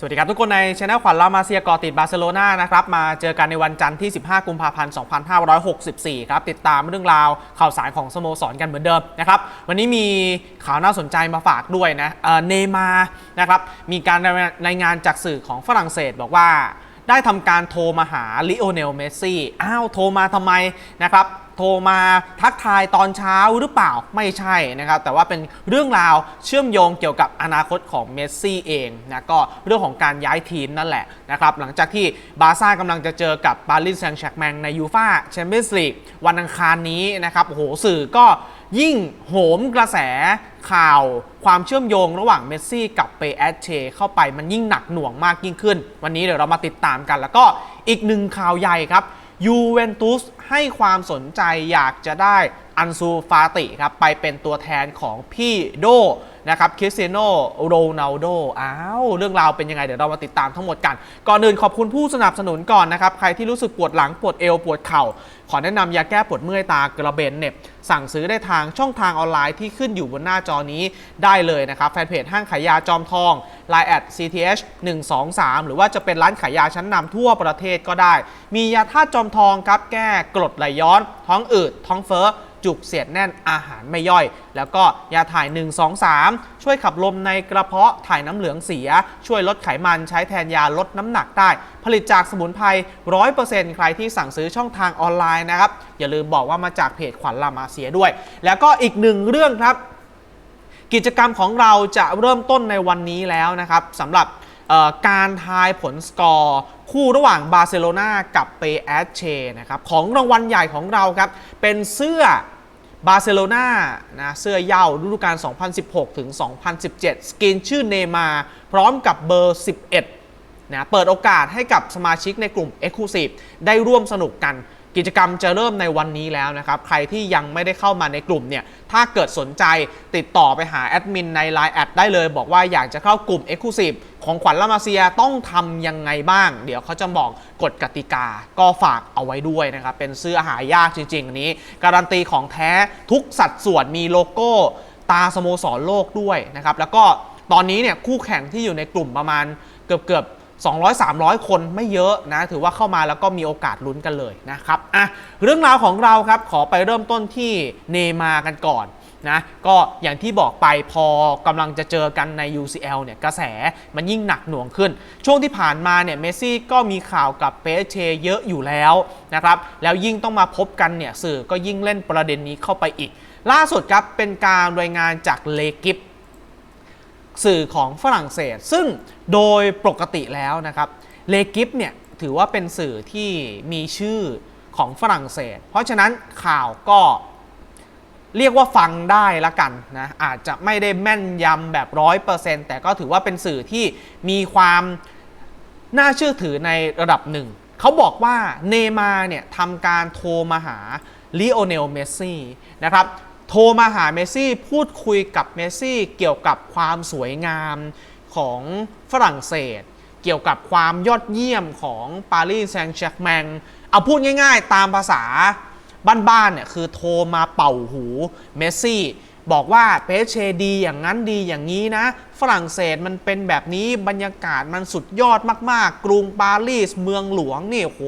สวัสดีครับทุกคนในช anel ขวัญลามาเซียกอติดบาร์เซโลนานะครับมาเจอกันในวันจันทร์ที่ 15 กุมภาพันธ์ 2564 ครับติดตามเรื่องราวข่าวสารของสโมสรกันเหมือนเดิมนะครับวันนี้มีข่าวน่าสนใจมาฝากด้วยนะเนมานะครับมีการรายงานจากสื่อของฝรั่งเศสบอกว่าได้ทำการโทรมาหาลิโอเนลเมสซี่อ้าวโทรมาทำไมนะครับ โทรมาทักทายตอนเช้าหรือเปล่าไม่ใช่นะครับ แต่ว่าเป็นเรื่องราวเชื่อมโยงเกี่ยวกับอนาคตของเมสซี่เองนะก็เรื่องของการย้ายทีมนั่นแหละนะครับหลังจากที่บาร์ซ่ากำลังจะเจอกับปารีสแซงต์แชร์กแมงในยูฟาแชมเปี้ยนส์ลีกวันอังคารนี้นะครับโหสื่อก็ยิ่งโหมกระแสข่าวความเชื่อมโยงระหว่างเมสซี่กับเปแอเชเข้าไปมันยิ่งหนักหน่วงมากยิ่งขึ้น วันนี้เดี๋ยวเรามาติดตามกัน แล้วก็อีกหนึ่งข่าวใหญ่ครับยูเวนตุส ให้ความสนใจอยากจะได้ อันซูฟาติครับไปเป็นตัวแทนของพี่โดนะครับคริสเตียโนโรนัลโดอ้าวเรื่องราวเป็นยังไง เดี๋ยวเรามาติดตามทั้งหมดกัน ก่อนอื่นขอบคุณผู้สนับสนุนก่อนนะครับ ใครที่รู้สึกปวดหลัง ปวดเอว ปวดเข่า ขอแนะนำยาแก้ปวดเมื่อยตากระเบนเน็บ สั่งซื้อได้ทางช่องทางออนไลน์ที่ขึ้นอยู่บนหน้าจอนี้ได้เลยนะครับ แฟนเพจห้างขายยาจอมทอง Line แอด CTH 123หรือว่าจะเป็นร้านขายยาชั้นนำทั่วประเทศก็ได้ มียาธาตุจอมทองครับแก้กรดไหลย้อน ท้องอืดท้องเฟ้อ จุกเสียดแน่นอาหารไม่ย่อย แล้วก็ยาถ่าย 123 ช่วยขับลมในกระเพาะถ่ายน้ำเหลืองเสีย ช่วยลดไขมันใช้แทนยาลดน้ำหนักได้ ผลิตจากสมุนไพร100%ใครที่สั่งซื้อช่องทางออนไลน์นะครับ อย่าลืมบอกว่ามาจากเพจขวัญลามาเซียด้วย แล้วก็อีกหนึ่งเรื่องครับ กิจกรรมของเราจะเริ่มต้นในวันนี้แล้วนะครับสำหรับ การทายผลสกอร์ คู่ระหว่างบาร์เซโลนากับเปแอชเชนะครับของรางวัลใหญ่ของเราครับเป็นเสื้อบาร์เซโลนานะเสื้อเย่าฤดูกาล 2016 ถึง 2017 สกรีนชื่อเนมา พร้อมกับเบอร์ 11นะเปิดโอกาสให้กับสมาชิกในกลุ่ม Exclusive ได้ร่วมสนุกกัน กิจกรรมจะเริ่มในวันนี้แล้วนะครับใครที่ยังไม่ได้เข้ามาในกลุ่มเนี่ยถ้าเกิดสนใจติดต่อไปหาแอดมินใน Line แอดได้เลย บอกว่าอยากจะเข้ากลุ่ม Exclusive ของขวัญละมาเซียต้องทำยังไงบ้าง เดี๋ยวเขาจะบอกกฎกติกาก็ฝากเอาไว้ด้วยนะครับ เป็นเสื้อหายากจริงๆ อันนี้ การันตีของแท้ทุกสัดส่วนมีโลโก้ตาสโมสรโลกด้วยนะครับ แล้วก็ตอนนี้เนี่ยคู่แข่งที่อยู่ในกลุ่มประมาณเกือบเกือบ 200-300 คนไม่เยอะนะถือว่าเข้ามาแล้วก็มีโอกาสลุ้นกันเลยนะครับอะเรื่องราวของเราครับขอไปเริ่มต้นที่เนยมากันก่อนนะก็อย่างที่บอกไปพอกำลังจะเจอกันใน UCL เนี่ยกระแสมันยิ่งหนักหน่วงขึ้น ช่วงที่ผ่านมาเนี่ยเมสซี่ก็มีข่าวกับเปเชเยอะอยู่แล้วนะครับแล้วยิ่งต้องมาพบกันเนี่ยสื่อก็ยิ่งเล่นประเด็นนี้เข้าไปอีก ล่าสุดครับเป็นการรายงานจากเลกิฟ สื่อของฝรั่งเศส ซึ่งโดยปกติแล้วนะครับเลกิฟเนี่ยถือว่าเป็นสื่อที่มีชื่อของฝรั่งเศส เพราะฉะนั้นข่าวก็เรียกว่าฟังได้ละกันนะอาจจะไม่ได้แม่นยำแบบร้อยเปอร์เซ็นต์แต่ก็ถือว่าเป็นสื่อที่มีความน่าเชื่อถือในระดับหนึ่ง เขาบอกว่าเนมาเนี่ยทำการโทรมาหาลิโอเนลเมสซี่นะครับ โทรมาหาเมซี่พูดคุยกับเมซี่เกี่ยวกับความสวยงามของฝรั่งเศส เกี่ยวกับความยอดเยี่ยมของปารีสแซงต์แชร์กแมงเอาพูดง่ายๆ ตามภาษาบ้านๆเนี่ยคือโทรมาเป่าหูเมสซี่บอกว่าเปเชดีอย่างนั้นดีอย่างนี้นะ ฝรั่งเศสมันเป็นแบบนี้บรรยากาศมันสุดยอดมากๆ กรุงปารีสเมืองหลวงนี่โห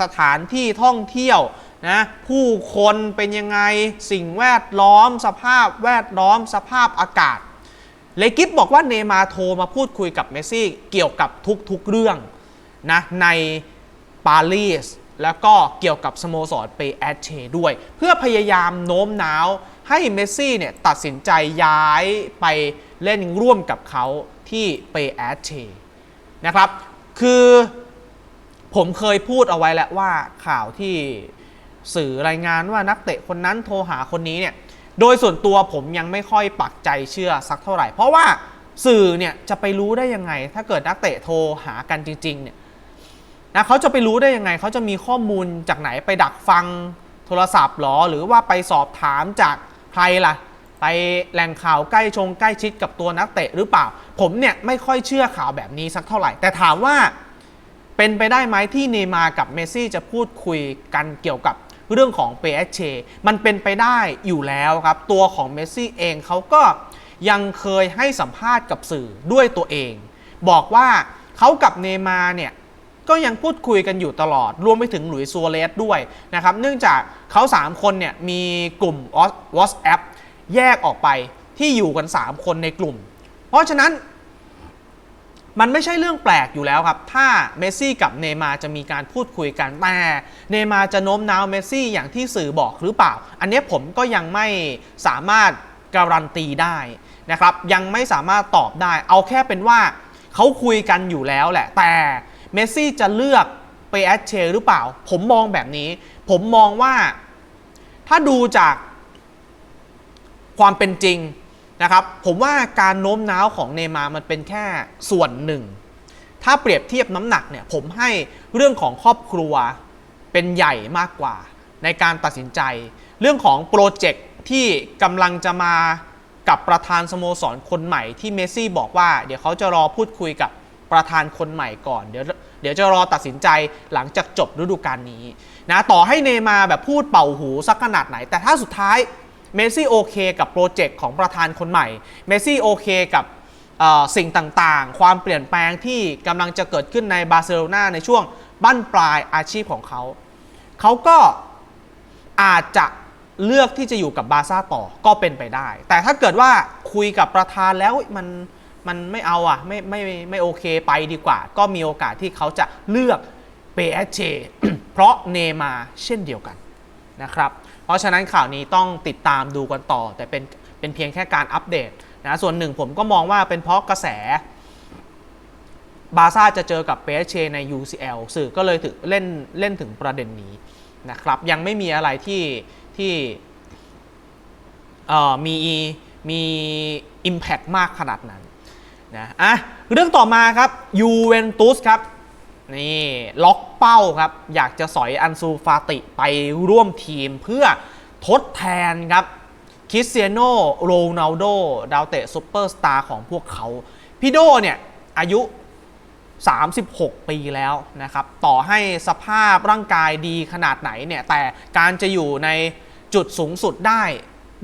สถานที่ท่องเที่ยว นะผู้คนเป็นยังไงสิ่งแวดล้อม สภาพแวดล้อมสภาพอากาศ เลกิฟบอกว่าเนมาโทรมาพูดคุยกับเมซี่เกี่ยวกับทุกๆเรื่องนะในปารีสแล้วก็เกี่ยวกับสโมสรเปแอชเชด้วย เพื่อพยายามโน้มน้าวให้เมสซี่เนี่ยตัดสินใจย้ายไปเล่นร่วมกับเขาที่เปแอชเชนะครับ คือผมเคยพูดเอาไว้แล้วว่าข่าวที่ สื่อรายงานว่านักเตะคนนั้นโทรหาคนนี้เนี่ยโดยส่วนตัวผมยังไม่ค่อยปักใจเชื่อสักเท่าไหร่ เพราะว่าสื่อเนี่ยจะไปรู้ได้ยังไง ถ้าเกิดนักเตะโทรหากันจริงๆเนี่ยนะเขาจะไปรู้ได้ยังไง เขาจะมีข้อมูลจากไหนไปดักฟังโทรศัพท์หรอ หรือว่าไปสอบถามจากใครล่ะ ไปแหล่งข่าวใกล้ชงใกล้ชิดกับตัวนักเตะหรือเปล่า ผมเนี่ยไม่ค่อยเชื่อข่าวแบบนี้สักเท่าไหร่ แต่ถามว่าเป็นไปได้ไหมที่เนย์มาร์กับเมซี่จะพูดคุยกันเกี่ยวกับ เรื่องของเปเชมันเป็นไปได้อยู่แล้วครับ ตัวของเมสซี่เองเขาก็ยังเคยให้สัมภาษณ์กับสื่อด้วยตัวเอง บอกว่าเขากับเนมาเนี่ยก็ยังพูดคุยกันอยู่ตลอด รวมไปถึงหลุยส์ซัวเรสด้วยนะครับ เนื่องจากเขา 3 คนเนี่ยมีกลุ่ม WhatsApp แยกออกไปที่อยู่กัน 3 คนในกลุ่ม เพราะฉะนั้น มันไม่ใช่เรื่องแปลกอยู่แล้วครับ ถ้าเมสซี่กับเนมาจะมีการพูดคุยกันแต่เนมาจะโน้มน้าวเมสซี่อย่างที่สื่อบอกหรือเปล่า อันนี้ผมก็ยังไม่สามารถการันตีได้นะครับ ยังไม่สามารถตอบได้ เอาแค่เป็นว่าเขาคุยกันอยู่แล้วแหละ แต่เมสซี่จะเลือกไปแอดเชหรือเปล่า ผมมองแบบนี้ ผมมองว่าถ้าดูจากความเป็นจริง นะครับผมว่าการโน้มน้าวของเนย์มาร์มันเป็นแค่ส่วนหนึ่ง ถ้าเปรียบเทียบน้ำหนักเนี่ยผมให้เรื่องของครอบครัวเป็นใหญ่มากกว่า ในการตัดสินใจ เรื่องของโปรเจกต์ที่กำลังจะมากับประธานสโมสรคนใหม่ที่เมสซี่บอกว่า เดี๋ยวเขาจะรอพูดคุยกับประธานคนใหม่ก่อน เดี๋ยวเดี๋ยวจะรอตัดสินใจหลังจากจบฤดูกาลนี้นะต่อให้เนย์มาแบบพูดเป่าหูสักขนาดไหน แต่ถ้าสุดท้าย เมซี่โอเคกับโปรเจกต์ของประธานคนใหม่ เมซี่โอเคกับสิ่งต่างๆ ความเปลี่ยนแปลงที่กำลังจะเกิดขึ้นในบาร์เซโลนาในช่วงบั้นปลายอาชีพของเขา เขาก็อาจจะเลือกที่จะอยู่กับบาร์ซ่าต่อก็เป็นไปได้ แต่ถ้าเกิดว่าคุยกับประธานแล้วมันมันไม่เอาอะไม่ไม่ไม่โอเคไปดีกว่า ก็มีโอกาสที่เขาจะเลือกเปเอเชเพราะเนมาเช่นเดียวกันนะครับ เพราะฉะนั้นข่าวนี้ต้องติดตามดูกันต่อ แต่เป็นเป็นเพียงแค่การอัปเดตนะส่วนหนึ่งผมก็มองว่าเป็นเพราะกระแสบาซ่าจะเจอกับเปเชใน UCL สื่อก็เลยถึงเล่นเล่นถึงประเด็นนี้นะครับยังไม่มีอะไรที่ที่เอ่อมีมี Impact มากขนาดนั้นนะอะเรื่องต่อมาครับยูเวนตุสครับนี่ล็อก เป้าครับ อยากจะสอยอันซูฟาติไปร่วมทีมเพื่อทดแทนครับคริสเตียโนโรนัลโดดาวเตะซูเปอร์สตาร์ของพวกเขาพี่โดเนี่ย อายุ 36 ปีแล้วนะครับ ต่อให้สภาพร่างกายดีขนาดไหนเนี่ย แต่การจะอยู่ในจุดสูงสุดได้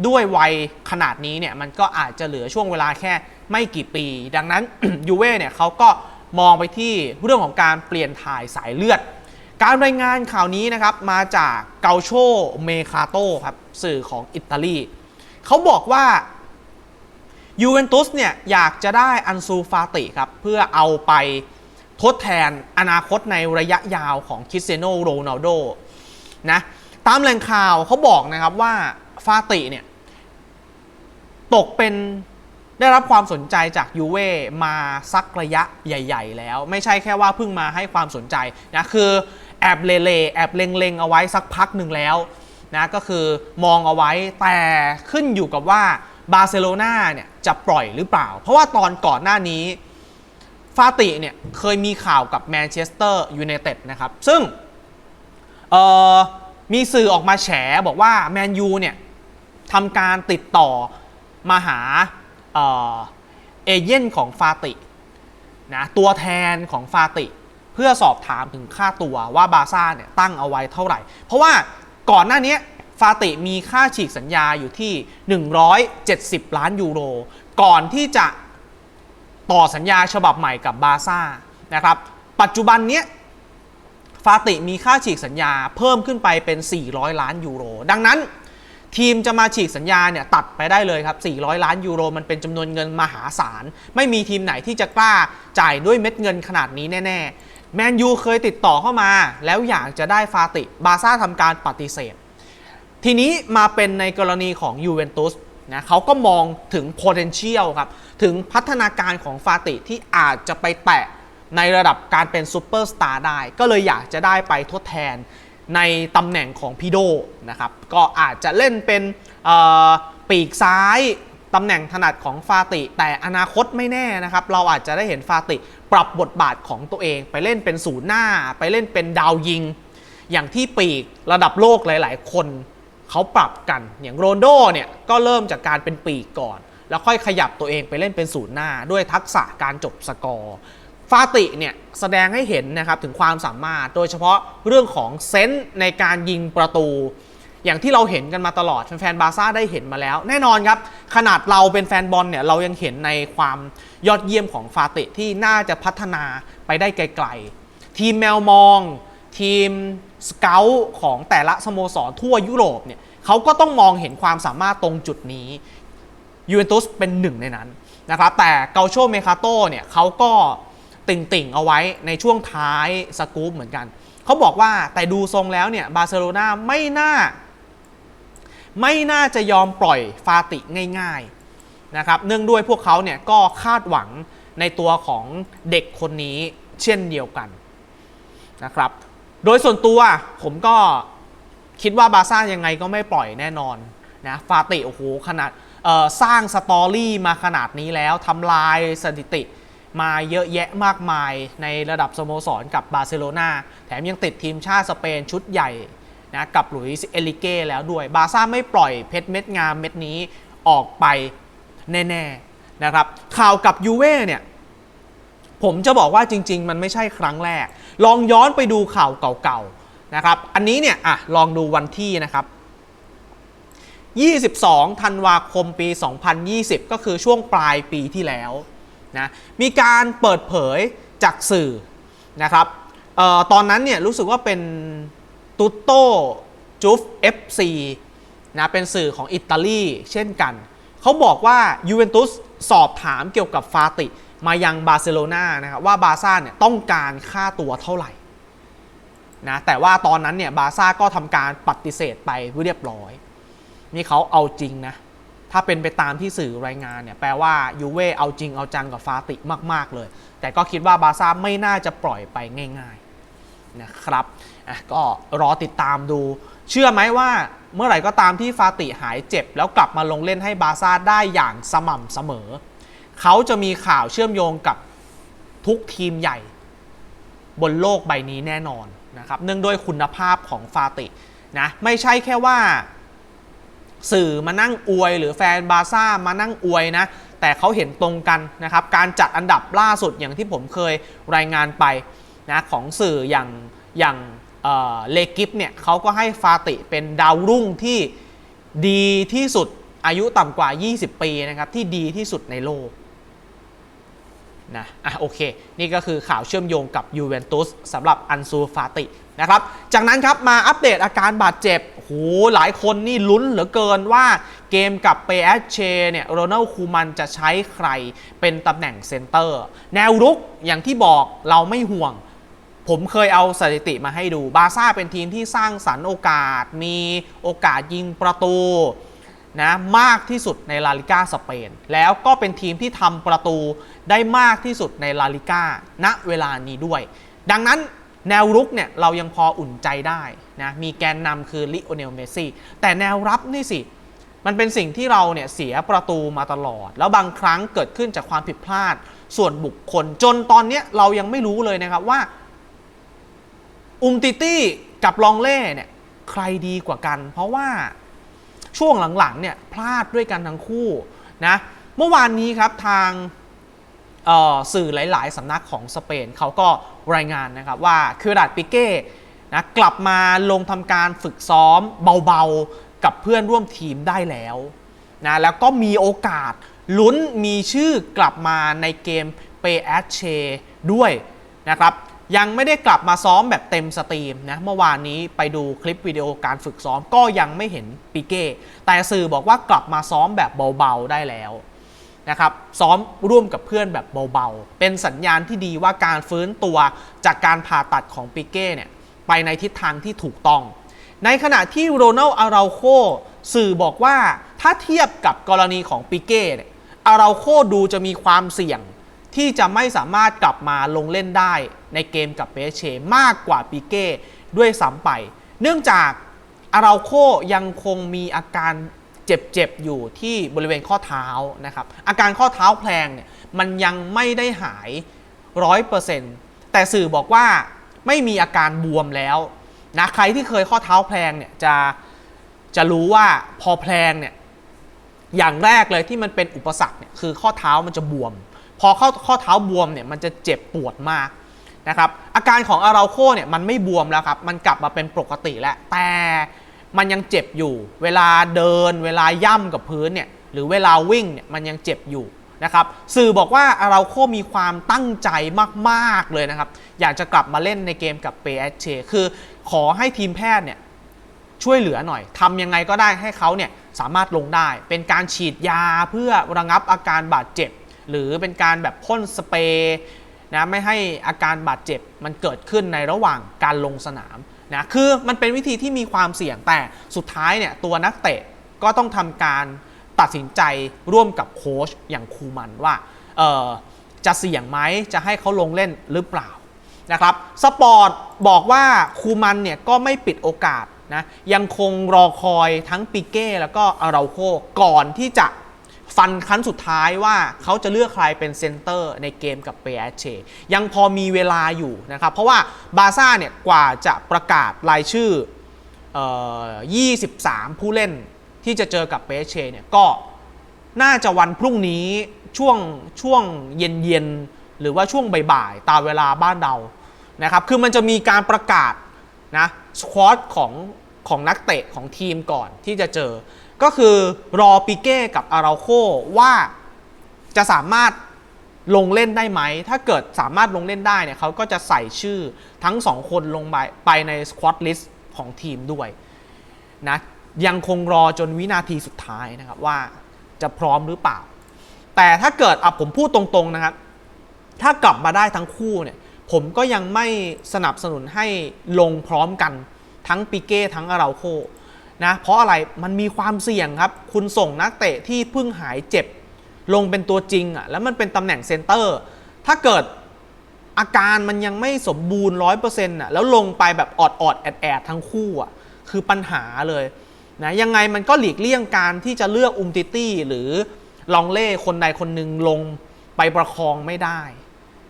ด้วยวัยขนาดนี้เนี่ย มันก็อาจจะเหลือช่วงเวลาแค่ไม่กี่ปี ดังนั้นยูเว่เนี่ยเขาก็ มองไปที่เรื่องของการเปลี่ยนถ่ายสายเลือด การรายงานข่าวนี้นะครับมาจากเกาโชเมคาโตครับสื่อของอิตาลีเขาบอกว่ายูเวนตุสเนี่ยอยากจะได้อันซูฟาติครับเพื่อเอาไปทดแทนอนาคตในระยะยาวของคิสเตียโนโรนัลโดนะตามแหล่งข่าวเขาบอกนะครับว่าฟาติเนี่ยตกเป็น ได้รับความสนใจจากยูเว่มาสักระยะใหญ่ ๆ แล้ว ไม่ใช่แค่ว่าเพิ่งมาให้ความสนใจนะคือแอบเลเลแอบเล็งๆเอาไว้สักพักหนึ่งแล้วนะก็คือมองเอาไว้แต่ขึ้นอยู่กับว่าบาร์เซโลนาเนี่ยจะปล่อยหรือเปล่า เพราะว่าตอนก่อนหน้านี้ฟาติเนี่ยเคยมีข่าวกับแมนเชสเตอร์ยูไนเต็ดนะครับ ซึ่งมีสื่อออกมาแฉบอกว่าแมนยูเนี่ยทำการติดต่อมาหา เอเอเย่นของฟาตินะตัวแทนของฟาติ เพื่อสอบถามถึงค่าตัวว่าบาซ่าเนี่ยตั้งเอาไว้เท่าไหร่ เพราะว่าก่อนหน้านี้ฟาติมีค่าฉีกสัญญาอยู่ที่ 170 ล้านยูโร ก่อนที่จะต่อสัญญาฉบับใหม่กับบาซ่านะครับ ปัจจุบันเนี้ยฟาติมีค่าฉีกสัญญาเพิ่มขึ้นไปเป็น 400 ล้านยูโร ดังนั้น ทีมจะมาฉีกสัญญาเนี่ยตัดไปได้เลยครับ 400 ล้านยูโรมันเป็นจำนวนเงินมหาศาล ไม่มีทีมไหนที่จะกล้าจ่ายด้วยเม็ดเงินขนาดนี้แน่ๆ แมนยูเคยติดต่อเข้ามา แล้วอยากจะได้ฟาติ บาซ่าทำการปฏิเสธ ทีนี้มาเป็นในกรณีของยูเวนตุสนะเขาก็มองถึง potential ครับ ถึงพัฒนาการของฟาติที่อาจจะไปแตะในระดับการเป็นซูเปอร์สตาร์ได้ ก็เลยอยากจะได้ไปทดแทน ในตำแหน่งของพีโดนะครับ ก็อาจจะเล่นเป็นปีกซ้ายตำแหน่งถนัดของฟาติ แต่อนาคตไม่แน่นะครับ เราอาจจะได้เห็นฟาติปรับบทบาทของตัวเอง ไปเล่นเป็นศูนย์หน้า ไปเล่นเป็นดาวยิง อย่างที่ปีกระดับโลกหลาย ๆ คนเขาปรับกันอย่างโรนโดเนี่ยก็เริ่มจากการเป็นปีกก่อน แล้วค่อยขยับตัวเองไปเล่นเป็นศูนย์หน้า ด้วยทักษะการจบสกอร์ ฟาติเนี่ยแสดงให้เห็นนะครับถึงความสามารถโดยเฉพาะเรื่องของเซนส์ในการยิงประตู อย่างที่เราเห็นกันมาตลอดแฟนๆบาร์ซ่าได้เห็นมาแล้ว แน่นอนครับ ขนาดเราเป็นแฟนบอลเนี่ยเรายังเห็นในความยอดเยี่ยมของฟาติที่น่าจะพัฒนาไปได้ไกลๆ ทีมแมวมอง ทีมสเกลของแต่ละสโมสรทั่วยุโรปเนี่ยเขาก็ต้องมองเห็นความสามารถตรงจุดนี้ยูเวนตุสเป็นหนึ่งในนั้นนะครับแต่เกาโชเมคาโตเนี่ยเขาก็ ติ่งๆเอาไว้ในช่วงท้ายสกู๊ปเหมือนกัน เขาบอกว่าแต่ดูทรงแล้วเนี่ยบาร์เซโลนาไม่น่า ไม่น่าจะยอมปล่อยฟาติง่ายๆนะครับเนื่องด้วยพวกเขาเนี่ยก็คาดหวังในตัวของเด็กคนนี้เช่นเดียวกันนะครับ โดยส่วนตัวผมก็คิดว่าบาซ่ายังไงก็ไม่ปล่อยแน่นอนนะฟาติโอ้โหขนาดสร้างสตอรี่มาขนาดนี้แล้วทำลายสถิติ มาเยอะแยะมากมายในระดับสโมสรกับบาร์เซโลนาแถมยังติดทีมชาติสเปนชุดใหญ่นะกับหลุยส์เอลิเก้แล้วด้วย บาร์ซ่าไม่ปล่อยเพชรเม็ดงามเม็ดนี้ออกไปแน่ๆนะครับข่าวกับยูเว่เนี่ยผมจะบอกว่าจริง ๆ มันไม่ใช่ครั้งแรก ลองย้อนไปดูข่าวเก่าๆนะครับอันนี้เนี่ยอะลองดูวันที่นะครับ22ธันวาคมปี 2020 ก็คือช่วงปลายปีที่แล้ว นะมีการเปิดเผยจากสื่อนะครับออตอนนั้นเนี่ยรู้สึกว่าเป็นตุตโตจูฟ FC นะเป็นสื่อของอิตาลีเช่นกัน เขาบอกว่ายูเวนตุสสอบถามเกี่ยวกับฟาติมายังบาร์เซโลนานะครับว่าบาร์ซ่าเนี่ยต้องการค่าตัวเท่าไหร่นะแต่ว่าตอนนั้นเนี่ยบาร์ซ่าก็ทำการปฏิเสธไปเรียบร้อย นี่เขาเอาจริงนะ ถ้าเป็นไปตามที่สื่อรายงานเนี่ยแปลว่ายูเว่เอาจริงเอาจังกับฟาติมาก ๆ เลย แต่ก็คิดว่าบาซ่าไม่น่าจะปล่อยไปง่าย ๆ นะครับอะก็รอติดตามดู เชื่อไหมว่าเมื่อไหร่ก็ตามที่ฟาติหายเจ็บ แล้วกลับมาลงเล่นให้บาซ่าได้อย่างสม่ำเสมอ เขาจะมีข่าวเชื่อมโยงกับทุกทีมใหญ่ บนโลกใบนี้แน่นอนนะครับเนื่องด้วยคุณภาพของฟาตินะไม่ใช่แค่ว่า สื่อมานั่งอวย หรือแฟนบาซ่ามานั่งอวยนะ แต่เขาเห็นตรงกันนะครับ การจัดอันดับล่าสุดอย่างที่ผมเคยรายงานไปนะของสื่ออย่างอย่างเลกิฟเนี่ยเขาก็ให้ฟาติเป็นดาวรุ่งที่ดีที่สุดอายุต่ำกว่า 20 ปีนะครับที่ดีที่สุดในโลกนะอะโอเค นี่ก็คือข่าวเชื่อมโยงกับยูเวนตุสสำหรับอันซูฟาติ นะครับ จากนั้นครับมาอัปเดตอาการบาดเจ็บโหหลายคนนี่ลุ้นเหลือเกินว่าเกมกับเปเอเชเนี่ยโรนัลคูมันจะใช้ใครเป็นตำแหน่งเซนเตอร์ แนวรุกอย่างที่บอกเราไม่ห่วง ผมเคยเอาสถิติมาให้ดู บาซ่าเป็นทีมที่สร้างสรรค์โอกาส มีโอกาสยิงประตูนะมากที่สุดในลาลิก้าสเปน แล้วก็เป็นทีมที่ทำประตูได้มากที่สุดในลาลิก้าณเวลานี้ด้วย ดังนั้น แนวรุกเนี่ยเรายังพออุ่นใจได้นะมีแกนนำคือลิโอเนลเมสซี่แต่แนวรับนี่สิ มันเป็นสิ่งที่เราเนี่ยเสียประตูมาตลอด แล้วบางครั้งเกิดขึ้นจากความผิดพลาดส่วนบุคคล จนตอนเนี้ยเรายังไม่รู้เลยนะครับว่า อุมติตี้กับลองเล่เนี่ยใครดีกว่ากัน เพราะว่าช่วงหลังๆเนี่ยพลาดด้วยกันทั้งคู่นะเมื่อวานนี้ครับทางสื่อหลาย ๆสำนักของสเปนเขาก็ รายงานนะครับว่าคือดัดปิเก้นะกลับมาลงทำการฝึกซ้อมเบาๆกับเพื่อนร่วมทีมได้แล้วนะแล้วก็มีโอกาสลุ้นมีชื่อกลับมาในเกมเปแอชเชด้วยนะครับยังไม่ได้กลับมาซ้อมแบบเต็มสตรีมนะเมื่อวานนี้ไปดูคลิปวิดีโอการฝึกซ้อมก็ยังไม่เห็นปิเก้แต่สื่อบอกว่ากลับมาซ้อมแบบเบาๆได้แล้ว นะครับซ้อมร่วมกับเพื่อนแบบเบาๆ เป็นสัญญาณที่ดีว่าการฟื้นตัวจากการผ่าตัดของปิเก้เนี่ยไปในทิศทางที่ถูกต้อง ในขณะที่โรนัลอาราโคสื่อบอกว่าถ้าเทียบกับกรณีของปิเก้เนี่ยอาราโคดูจะมีความเสี่ยงที่จะไม่สามารถกลับมาลงเล่นได้ในเกมกับเปเชมากกว่าปิเก้ด้วยซ้ำไป เนื่องจากอาราโคยังคงมีอาการ เจ็บๆอยู่ที่บริเวณข้อเท้านะครับอาการข้อเท้าแพลงเนี่ยมันยังไม่ได้หายร้อยเปอร์เซ็นต์แต่สื่อบอกว่าไม่มีอาการบวมแล้วนะใครที่เคยข้อเท้าแพลงเนี่ยจะจะรู้ว่าพอแพลงเนี่ยอย่างแรกเลยที่มันเป็นอุปสรรคเนี่ยคือข้อเท้ามันจะบวม พอข้อข้อเท้าบวมเนี่ยมันจะเจ็บปวดมากนะครับอาการของอาราโคเนี่ยมันไม่บวมแล้วครับมันกลับมาเป็นปกติแล้วแต่ มันยังเจ็บอยู่ เวลาเดิน เวลาย่ำกับพื้นเนี่ยหรือเวลาวิ่งเนี่ยมันยังเจ็บอยู่นะครับสื่อบอกว่าอาราโคมีความตั้งใจมากๆเลยนะครับ อยากจะกลับมาเล่นในเกมกับเปเอชเชคือขอให้ทีมแพทย์เนี่ยช่วยเหลือหน่อยทำยังไงก็ได้ให้เขาเนี่ยสามารถลงได้ เป็นการฉีดยาเพื่อระงับอาการบาดเจ็บ หรือเป็นการแบบพ่นสเปรย์นะไม่ให้อาการบาดเจ็บมันเกิดขึ้นในระหว่างการลงสนาม นะคือมันเป็นวิธีที่มีความเสี่ยงแต่สุดท้ายเนี่ยตัวนักเตะก็ต้องทำการตัดสินใจร่วมกับโค้ชอย่างคูมันว่าจะเสี่ยงไหมจะให้เขาลงเล่นหรือเปล่านะครับสปอร์ตบอกว่าคูมันเนี่ยก็ไม่ปิดโอกาสนะยังคงรอคอยทั้งปิเก้แล้วก็อาราโคก่อนที่จะ ฟันครั้นสุดท้ายว่าเขาจะเลือกใครเป็นเซนเตอร์ในเกมกับเปเอเชยังพอมีเวลาอยู่นะครับ เพราะว่าบาซ่าเนี่ยกว่าจะประกาศรายชื่อออ23 ผู้เล่นที่จะเจอกับเปเอเชเนี่ยก็น่าจะวันพรุ่งนี้ช่วงช่วงเย็นเย็นหรือว่าช่วงบ่ายๆตามเวลาบ้านเรานะครับ คือมันจะมีการประกาศนะสควอตของของนักเตะของทีมก่อนที่จะเจอ ก็คือรอปิเก้กับอาราโคว่าจะสามารถลงเล่นได้ไหม ถ้าเกิดสามารถลงเล่นได้เนี่ยเขาก็จะใส่ชื่อทั้งสองคนลงไปไปในสควอตลิสต์ของทีมด้วยนะยังคงรอจนวินาทีสุดท้ายนะครับว่าจะพร้อมหรือเปล่า แต่ถ้าเกิดอะผมพูดตรงๆนะครับ ถ้ากลับมาได้ทั้งคู่เนี่ย ผมก็ยังไม่สนับสนุนให้ลงพร้อมกันทั้งปิเก้ทั้งอาราโค นะเพราะอะไรมันมีความเสี่ยงครับ คุณส่งนักเตะที่เพิ่งหายเจ็บ ลงเป็นตัวจริงอะแล้วมันเป็นตำแหน่งเซนเตอร์ ถ้าเกิดอาการมันยังไม่สมบูรณ์ร้อยเปอร์เซ็นต์อะแล้วลงไปแบบออดออดๆแอดแอดๆทั้งคู่อะคือปัญหาเลยนะยังไงมันก็หลีกเลี่ยงการที่จะเลือกอุมติตี้หรือลองเล่คนใดคนหนึ่งลงไปประคองไม่ได้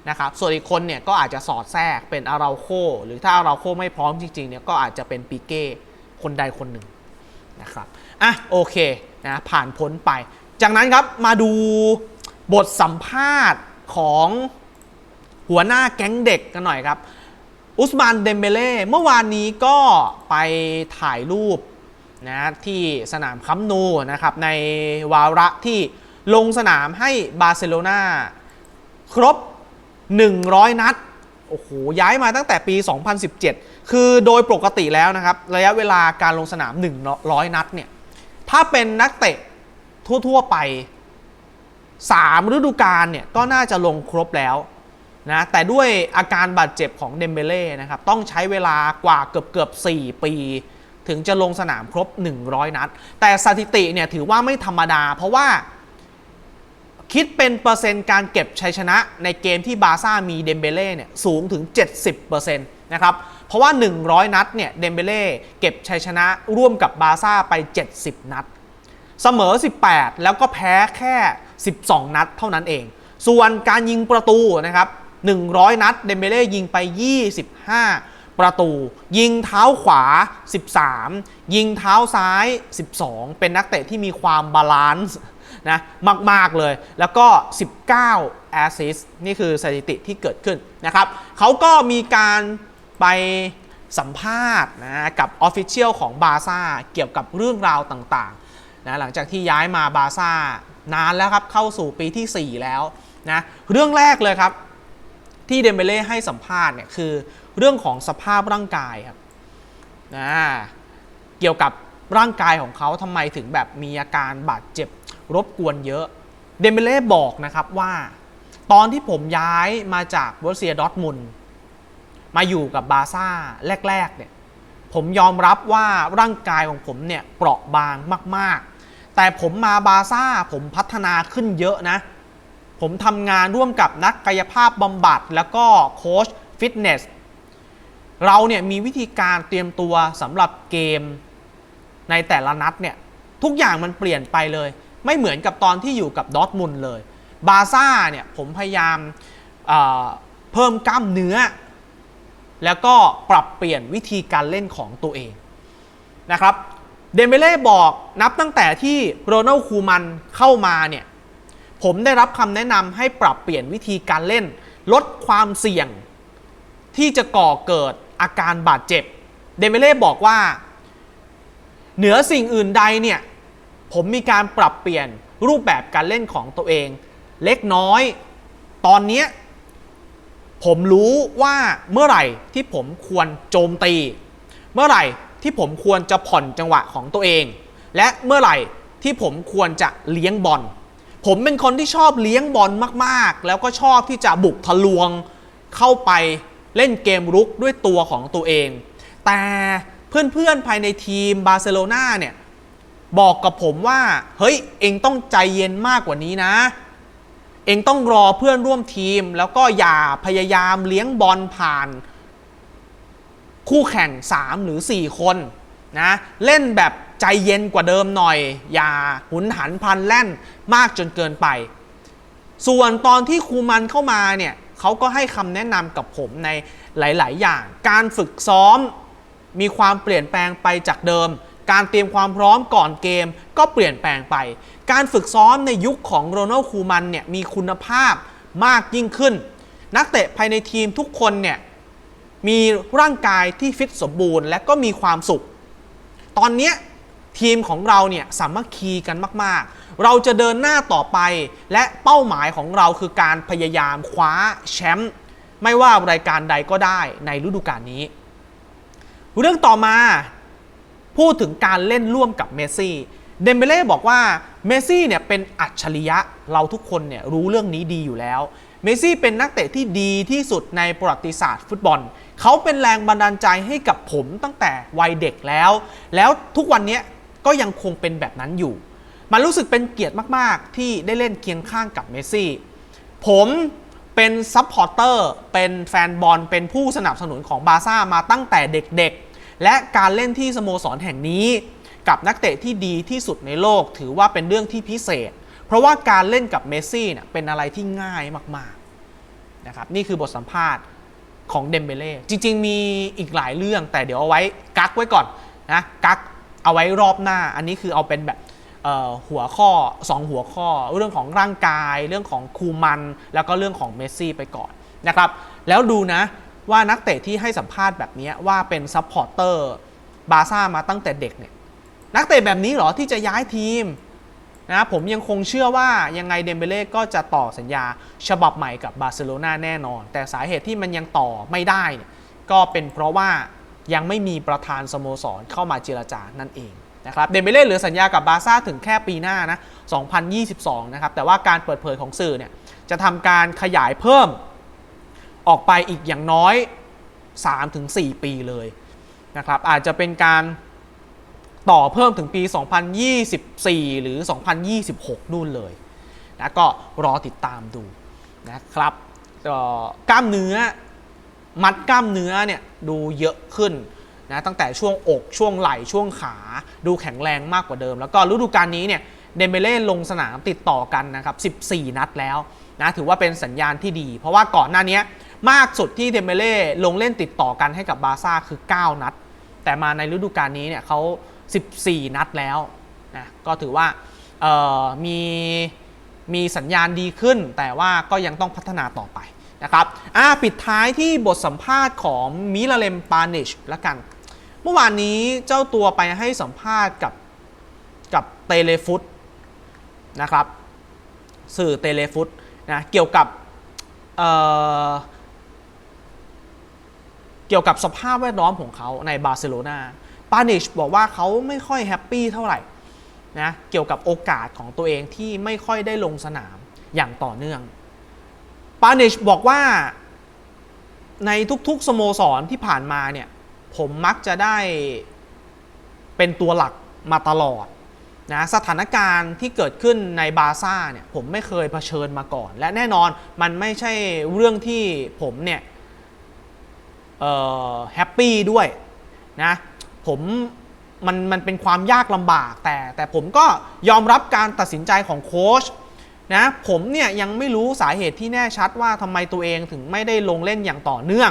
นะครับส่วนอีกคนเนี่ยก็อาจจะสอดแทรกเป็นอาราโค หรือถ้าอาราโคไม่พร้อมจริงๆเนี่ยก็อาจจะเป็นปีเก้คนใดคนหนึ่ง นะครับอะโอเคนะผ่านพ้นไป จากนั้นครับมาดูบทสัมภาษณ์ของหัวหน้าแก๊งเด็กกันหน่อยครับ อุสมานเดมเบเล่เมื่อวานนี้ก็ไปถ่ายรูปนะที่สนามคัมนูนะครับในวาระที่ลงสนามให้บาร์เซโลนาครบ 100 นัด โอ้โหย้ายมาตั้งแต่ปี 2017 คือโดยปกติแล้วนะครับ ระยะเวลาการลงสนาม 100 นัดเนี่ย ถ้าเป็นนักเตะทั่ว ๆ ไป 3 ฤดูกาลเนี่ย ก็น่าจะลงครบแล้วนะ แต่ด้วยอาการบาดเจ็บของเดมเบเล่นะครับ ต้องใช้เวลากว่าเกือบเกือบ4 ปี ถึงจะลงสนามครบ 100 นัด แต่สถิติเนี่ยถือว่าไม่ธรรมดา เพราะว่า คิดเป็นเปอร์เซ็นต์การเก็บชัยชนะในเกมที่บาร์ซ่ามีเดมเบเล่เนี่ยสูงถึง 70%นะครับ เพราะว่า 100 นัดเนี่ยเดมเบเล่เก็บชัยชนะร่วมกับบาร์ซ่าไป 70 นัด เสมอ 18 แล้วก็แพ้แค่ 12 นัดเท่านั้นเอง ส่วนการยิงประตูนะครับ 100 นัดเดมเบเล่ยิงไป 25 ประตู ยิงเท้าขวา 13 ยิงเท้าซ้าย 12 เป็นนักเตะที่มีความบาลานซ์ นะมาก ๆ เลย แล้วก็ 19 แอสซิสนี่คือสถิติที่เกิดขึ้นนะครับเขาก็มีการไปสัมภาษณ์นะกับออฟฟิเชียลของบาซ่าเกี่ยวกับเรื่องราวต่างๆนะหลังจากที่ย้ายมาบาซ่านานแล้วครับ เข้าสู่ปีที่ 4 แล้วนะเรื่องแรกเลยครับ ที่เดมเบเล่ให้สัมภาษณ์เนี่ยคือเรื่องของสภาพร่างกายครับนะเกี่ยวกับร่างกายของเขาทำไมถึงแบบมีอาการบาดเจ็บ รบกวนเยอะ เดมเบเล่บอกนะครับว่า ตอนที่ผมย้ายมาจากบรเซียดอทมุนมาอยู่กับบาซ่าแรก ๆ เนี่ย ผมยอมรับว่าร่างกายของผมเนี่ยเปราะบางมาก ๆ แต่ผมมาบาซ่าผมพัฒนาขึ้นเยอะนะ ผมทำงานร่วมกับนักกายภาพบำบัดแล้วก็โค้ชฟิตเนสเราเนี่ยมีวิธีการเตรียมตัวสำหรับเกมในแต่ละนัดเนี่ยทุกอย่างมันเปลี่ยนไปเลย ไม่เหมือนกับตอนที่อยู่กับดอทมุนเลย บาซ่าเนี่ยผมพยายามเเพิ่มกล้ามเนื้อ แล้วก็ปรับเปลี่ยนวิธีการเล่นของตัวเองนะครับเดมเบเล่บอกนับตั้งแต่ที่โรนัลคูมันเข้ามาเนี่ยผมได้รับคำแนะนำให้ปรับเปลี่ยนวิธีการเล่น ลดความเสี่ยง ที่จะก่อเกิดอาการบาดเจ็บ เดมเบเล่บอกว่า เหนือสิ่งอื่นใดเนี่ย ผมมีการปรับเปลี่ยนรูปแบบการเล่นของตัวเอง เล็กน้อย ตอนนี้ผมรู้ว่าเมื่อไหร่ที่ผมควรโจมตี เมื่อไหร่ที่ผมควรจะผ่อนจังหวะของตัวเอง และเมื่อไหร่ที่ผมควรจะเลี้ยงบอลผมเป็นคนที่ชอบเลี้ยงบอลมากๆ แล้วก็ชอบที่จะบุกทะลวงเข้าไปเล่นเกมรุกด้วยตัวของตัวเอง แต่เพื่อนๆภายในทีมบาร์เซโลนาเนี่ย บอกกับผมว่า เฮ้ย เองต้องใจเย็นมากกว่านี้นะ เองต้องรอเพื่อนร่วมทีม แล้วก็อย่าพยายามเลี้ยงบอลผ่าน คู่แข่ง 3 หรือ 4 คนนะเล่นแบบใจเย็นกว่าเดิมหน่อย อย่าหุนหันพลันแล่นมากจนเกินไป ส่วนตอนที่ครูมันเข้ามาเนี่ยเขาก็ให้คำแนะนำกับผมในหลาย ๆ อย่าง การฝึกซ้อมมีความเปลี่ยนแปลงไปจากเดิม การเตรียมความพร้อมก่อนเกมก็เปลี่ยนแปลงไป การฝึกซ้อมในยุคของโรนัลคูมันเนี่ยมีคุณภาพมากยิ่งขึ้น นักเตะภายในทีมทุกคนเนี่ยมีร่างกายที่ฟิตสมบูรณ์ และก็มีความสุข ตอนนี้ทีมของเราเนี่ยสามัคคีกันมาก ๆ เราจะเดินหน้าต่อไป และเป้าหมายของเราคือการพยายามคว้าแชมป์ไม่ว่ารายการใดก็ได้ในฤดูกาลนี้ เรื่องต่อมา พูดถึงการเล่นร่วมกับเมสซี่เดมเบเล่บอกว่าเมสซี่เนี่ยเป็นอัจฉริยะเราทุกคนเนี่ยรู้เรื่องนี้ดีอยู่แล้วเมสซี่เป็นนักเตะที่ดีที่สุดในประวัติศาสตร์ฟุตบอล เขาเป็นแรงบันดาลใจให้กับผมตั้งแต่วัยเด็กแล้ว แล้วทุกวันนี้ก็ยังคงเป็นแบบนั้นอยู่ มันรู้สึกเป็นเกียรติมาก ๆ ที่ได้เล่นเคียงข้างกับเมสซี่ ผมเป็นซัพพอร์เตอร์ เป็นแฟนบอล เป็นผู้สนับสนุนของบาร์ซ่ามาตั้งแต่เด็ก ๆ และการเล่นที่สโมสรแห่งนี้ กับนักเตะที่ดีที่สุดในโลกถือว่าเป็นเรื่องที่พิเศษ เพราะว่าการเล่นกับเมสซี่เนี่ยเป็นอะไรที่ง่ายมากๆนะครับนี่คือบทสัมภาษณ์ของเดมเบเล่จริง ๆ มีอีกหลายเรื่องแต่เดี๋ยวเอาไว้กักไว้ก่อนนะกักเอาไว้รอบหน้า อันนี้คือเอาเป็นแบบหัวข้อ 2 หัวข้อ เรื่องของร่างกาย เรื่องของคูมัน แล้วก็เรื่องของเมสซี่ไปก่อนนะครับ แล้วดูนะ ว่านักเตะที่ให้สัมภาษณ์แบบนี้ว่าเป็นซัพพอร์เตอร์บาซ่ามาตั้งแต่เด็กเนี่ยนักเตะแบบนี้เหรอที่จะย้ายทีมนะผมยังคงเชื่อว่ายังไงเดมเบเล่ก็จะต่อสัญญาฉบับใหม่กับบาร์เซโลนาแน่นอน แต่สาเหตุที่มันยังต่อไม่ได้เนี่ยก็เป็นเพราะว่ายังไม่มีประธานสโมสรเข้ามาเจรจานั่นเองนะครับเดมเบเล่เหลือสัญญากับบาร์ซ่าถึงแค่ปีหน้านะ 2022 นะครับ แต่ว่าการเปิดเผยของสื่อเนี่ยจะทำการขยายเพิ่ม ออกไปอีกอย่างน้อย 3-4 ปีเลยนะครับอาจจะเป็นการต่อเพิ่มถึงปี 2024 หรือ 2026 นู่นเลยนะก็รอติดตามดูนะครับกล้ามเนื้อมัดกล้ามเนื้อเนี่ยดูเยอะขึ้นนะตั้งแต่ช่วงอกช่วงไหล่ช่วงขาดูแข็งแรงมากกว่าเดิม แล้วก็ฤดูกาลนี้เนี่ยเดมเบเล่ลงสนามติดต่อกันนะครับ 14 นัดแล้วนะถือว่าเป็นสัญญาณที่ดี เพราะว่าก่อนหน้านี้ มากสุดที่เดมเบเล่ลงเล่นติดต่อกันให้กับบาร์ซ่าคือ 9 นัด แต่มาในฤดูกาลนี้เนี่ยเขา 14 นัดแล้วนะก็ถือว่ามีมีสัญญาณดีขึ้น แต่ว่าก็ยังต้องพัฒนาต่อไปนะครับอ่าปิดท้ายที่บทสัมภาษณ์ของมิลาเลมปานิชละกัน เมื่อวานนี้เจ้าตัวไปให้สัมภาษณ์กับกับเตเลฟุตนะครับ สื่อเตเลฟุตนะเกี่ยวกับเอ่อ เกี่ยวกับสภาพแวดล้อมของเขาในบาร์เซโลนาปานิชบอกว่าเขาไม่ค่อยแฮปปี้เท่าไหร่นะเกี่ยวกับโอกาสของตัวเองที่ไม่ค่อยได้ลงสนามอย่างต่อเนื่องปานิชบอกว่าในทุกๆสโมสรที่ผ่านมาเนี่ยผมมักจะได้เป็นตัวหลักมาตลอดนะสถานการณ์ที่เกิดขึ้นในบาซ่าเนี่ยผมไม่เคยเผชิญมาก่อน และแน่นอนมันไม่ใช่เรื่องที่ผมเนี่ย แฮปปี้ด้วยนะผมมันมันเป็นความยากลำบากแต่แต่ผมก็ยอมรับการตัดสินใจของโค้ชนะผมเนี่ยยังไม่รู้สาเหตุที่แน่ชัดว่าทำไมตัวเองถึงไม่ได้ลงเล่นอย่างต่อเนื่อง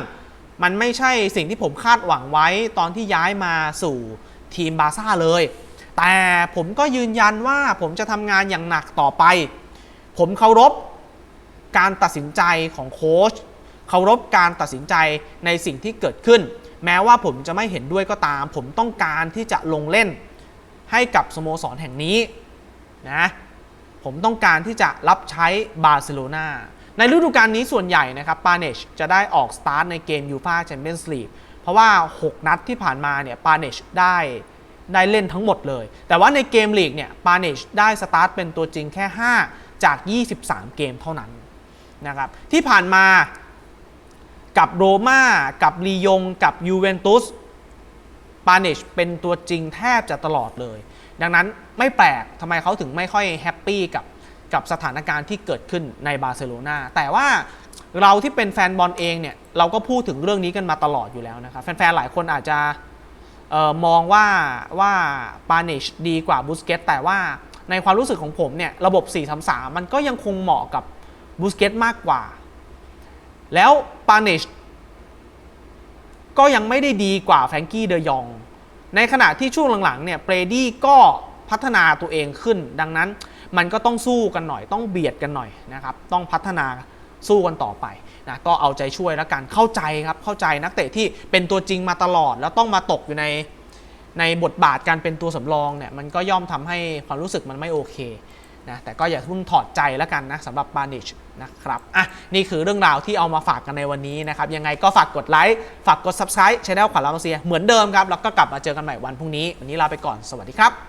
มันไม่ใช่สิ่งที่ผมคาดหวังไว้ตอนที่ย้ายมาสู่ทีมบาซ่าเลย แต่ผมก็ยืนยันว่าผมจะทำงานอย่างหนักต่อไป ผมเคารพการตัดสินใจของโค้ช เคารพการตัดสินใจในสิ่งที่เกิดขึ้น แม้ว่าผมจะไม่เห็นด้วยก็ตาม ผมต้องการที่จะลงเล่นให้กับสโมสรแห่งนี้นะผมต้องการที่จะรับใช้บาร์เซโลนาในฤดูกาลนี้ส่วนใหญ่นะครับปาเนชจะได้ออกสตาร์ทในเกมยูฟาแชมเปี้ยนส์ลีกเพราะว่า 6 นัดที่ผ่านมาเนี่ยปาเนชได้ได้เล่นทั้งหมดเลย แต่ว่าในเกมลีกเนี่ยปาเนชได้สตาร์ทเป็นตัวจริงแค่ 5 จาก 23 เกมเท่านั้นนะครับที่ผ่านมา กับโรม่ากับลียง กับยูเวนตุสปาเนชเป็นตัวจริงแทบจะตลอดเลย ดังนั้นไม่แปลกทำไมเขาถึงไม่ค่อยแฮปปี้กับกับสถานการณ์ที่เกิดขึ้นในบาร์เซโลนาแต่ว่าเราที่เป็นแฟนบอลเองเนี่ย เราก็พูดถึงเรื่องนี้กันมาตลอดอยู่แล้วนะครับ แฟนๆ หลายคนอาจจะออมองว่าว่าปาเนชดีกว่าบูสเกตแต่ว่าในความรู้สึกของผมเนี่ย ระบบ 4-3-3 มันก็ยังคงเหมาะกับบูสเกตมากกว่า แล้วปาเนชก็ยังไม่ได้ดีกว่าแฟรงกี้เดยอง ในขณะที่ช่วงหลังๆเนี่ยเบรดี้ก็พัฒนาตัวเองขึ้น ดังนั้นมันก็ต้องสู้กันหน่อย ต้องเบียดกันหน่อยนะครับ ต้องพัฒนาสู้กันต่อไปนะก็เอาใจช่วยแล้วกันเข้าใจครับเข้าใจนักเตะที่เป็นตัวจริงมาตลอด แล้วต้องมาตกอยู่ในในบทบาทการเป็นตัวสำรองเนี่ยมันก็ย่อมทำให้ความรู้สึกมันไม่โอเค นะแต่ก็อย่าเพิ่งถอดใจแล้วกันนะสำหรับปานิชนะครับอะนี่คือเรื่องราวที่เอามาฝากกันในวันนี้นะครับยังไงก็ฝากกดไลค์ฝากกด subscribe ช่องขวัญลามาเซียเหมือนเดิมครับแล้วก็กลับมาเจอกันใหม่วันพรุ่งนี้ วันนี้ลาไปก่อนสวัสดีครับ